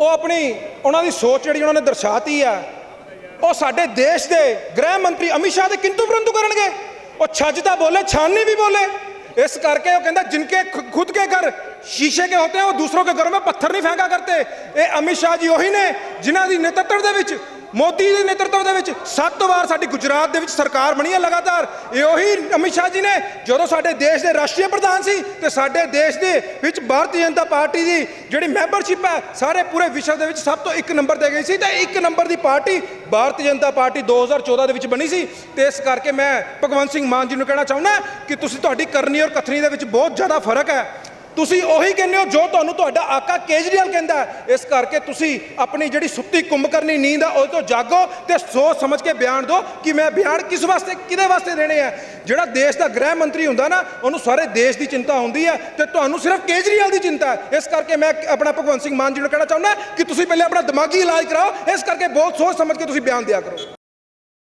ਉਹ ਆਪਣੀ ਉਹਨਾਂ ਦੀ ਸੋਚ ਜਿਹੜੀ ਉਹਨਾਂ ਨੇ ਦਰਸਾਤੀ ਆ ਉਹ ਸਾਡੇ ਦੇਸ਼ ਦੇ ਗ੍ਰਹਿ ਮੰਤਰੀ ਅਮਿਤ ਸ਼ਾਹ ਦੇ ਕਿੰਤੂ ਪਰੰਤੂ ਕਰਨਗੇ ਉਹ ਛੱਜ ਤਾਂ ਬੋਲੇ ਛਾਨਣੀ ਵੀ ਬੋਲੇ ਇਸ ਕਰਕੇ ਉਹ ਕਹਿੰਦਾ ਜਿਨਕੇ ਖੁ- ਖੁਦ ਕੇ ਘਰ ਸ਼ੀਸ਼ੇ ਕੇ ਹੋਤੇ हैं वो दूसरों के घरों में पत्थर नहीं फेंका करते ਇਹ ਅਮਿਤ ਸ਼ਾਹ ਜੀ ਉਹੀ ਨੇ ਜਿਨ੍ਹਾਂ ਦੀ ਨੇਤਰਤਵ ਦੇ ਵਿੱਚ ਮੋਦੀ ਦੇ ਨੇਤਰਤਵ ਦੇ ਵਿੱਚ ਸੱਤ ਵਾਰ ਸਾਡੀ ਗੁਜਰਾਤ ਦੇ ਵਿੱਚ ਸਰਕਾਰ ਬਣੀ ਹੈ ਲਗਾਤਾਰ। ਇਹ ਉਹੀ ਅਮਿਤ ਸ਼ਾਹ ਜੀ ਨੇ ਜਦੋਂ ਸਾਡੇ ਦੇਸ਼ ਦੇ ਰਾਸ਼ਟਰੀ ਪ੍ਰਧਾਨ ਸੀ ਤੇ ਸਾਡੇ ਦੇਸ਼ ਦੇ ਵਿੱਚ ਭਾਰਤੀ ਜਨਤਾ ਪਾਰਟੀ ਦੀ ਜਿਹੜੀ ਮੈਂਬਰਸ਼ਿਪ ਹੈ, ਸਾਰੇ ਪੂਰੇ ਵਿਸ਼ਵ ਦੇ ਵਿੱਚ ਸਭ ਤੋਂ ਇੱਕ ਨੰਬਰ ਤੇ ਗਈ ਸੀ ਤੇ ਇੱਕ ਨੰਬਰ ਦੀ ਪਾਰਟੀ ਭਾਰਤੀ ਜਨਤਾ ਪਾਰਟੀ 2014 ਦੇ ਵਿੱਚ ਬਣੀ ਸੀ। ਤੇ ਇਸ ਕਰਕੇ ਮੈਂ ਭਗਵੰਤ ਸਿੰਘ ਮਾਨ ਜੀ ਨੂੰ ਕਹਿਣਾ ਚਾਹੁੰਦਾ ਕਿ ਤੁਸੀਂ ਤੁਹਾਡੀ ਕਰਨੀ ਔਰ ਕਥਨੀ ਦੇ ਵਿੱਚ ਬਹੁਤ ਜ਼ਿਆਦਾ ਫ਼ਰਕ ਹੈ। ਤੁਸੀਂ ਉਹੀ ਕਹਿੰਦੇ ਹੋ ਜੋ ਤੁਹਾਨੂੰ ਤੁਹਾਡਾ ਆਕਾ ਕੇਜਰੀਵਾਲ ਕਹਿੰਦਾ ਇਸ ਕਰਕੇ ਤੁਸੀਂ ਆਪਣੀ ਜਿਹੜੀ ਸੁੱਤੀ ਕੁੰਭਕਰਨੀ ਨੀਂਦ ਆ ਉਹ ਤੋਂ ਜਾਗੋ ਤੇ ਸੋਚ ਸਮਝ ਕੇ ਬਿਆਨ ਦਿਓ ਕਿ ਮੈਂ ਬਿਆਨ ਕਿਸ ਵਾਸਤੇ, ਕਿਹਦੇ ਵਾਸਤੇ ਦੇਣੇ ਆ। ਜਿਹੜਾ ਦੇਸ਼ ਦਾ ਗ੍ਰਹਿ ਮੰਤਰੀ ਹੁੰਦਾ ਨਾ, ਉਹਨੂੰ ਸਾਰੇ ਦੇਸ਼ ਦੀ ਚਿੰਤਾ ਹੁੰਦੀ ਹੈ ਤੇ ਤੁਹਾਨੂੰ ਸਿਰਫ ਕੇਜਰੀਵਾਲ ਦੀ ਚਿੰਤਾ ਹੈ। ਇਸ ਕਰਕੇ ਮੈਂ ਆਪਣਾ ਭਗਵੰਤ ਸਿੰਘ ਮਾਨ ਜੀ ਨੂੰ ਕਹਿਣਾ ਚਾਹੁੰਦਾ ਕਿ ਤੁਸੀਂ ਪਹਿਲੇ ਆਪਣਾ ਦਿਮਾਗੀ ਇਲਾਜ ਕਰਾਓ। ਇਸ ਕਰਕੇ ਬਹੁਤ ਸੋਚ ਸਮਝ ਕੇ ਤੁਸੀਂ ਬਿਆਨ ਦਿਆ ਕਰੋ।